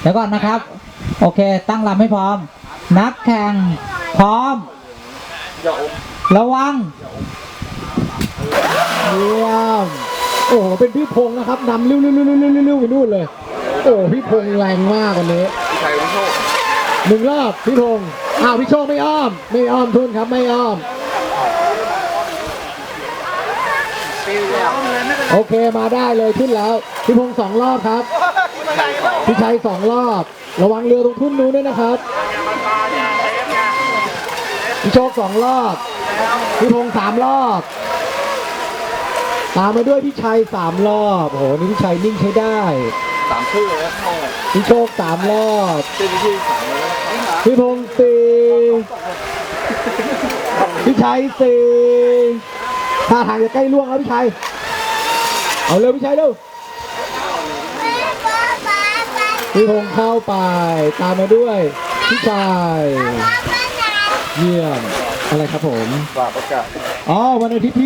เดี๋ยวก่อนนะครับ โอเค ตั้งลำให้พร้อม นักแข่ง พร้อม ระวังเยี่ยมโอ้โหเป็นพี่พงษ์นะครับนำเร็วๆๆๆๆๆไปนู่นเลย โอ้พี่พงษ์แรงมากวันนี้หนึ่งรอบพี่พงษ์อ้าวพี่โชคไม่อ้อม ไม่อ้อมทุนครับไม่อ้อม โอเคมาได้เลยขึ้นแล้ว พี่พงษ์สองรอบครับ พี่ชัยสองรอบ ระวังเรือตรงทุ่นนู้นด้วยนะครับ พี่โชคสองรอบ พี่พงษ์สามรอบ ตามมาด้วยพี่ชัยสามรอบ โอ้โห นี่พี่ชัยนิ่งใช้ได้สามชื่อเลยพี่โชคสามรอบพี่พงษ์สี่พี่ชัยสี่ ท่าทางจะใกล้ล่วงแล้วพี่ชัย เอาเร็วพี่ชัยเร็วพี่พงษ์เข้าไป ตามมาด้วยพี่ชัยเยี่ยมอะไรครับผม ฝากประกาศ อ๋อวันอาทิตย์ที่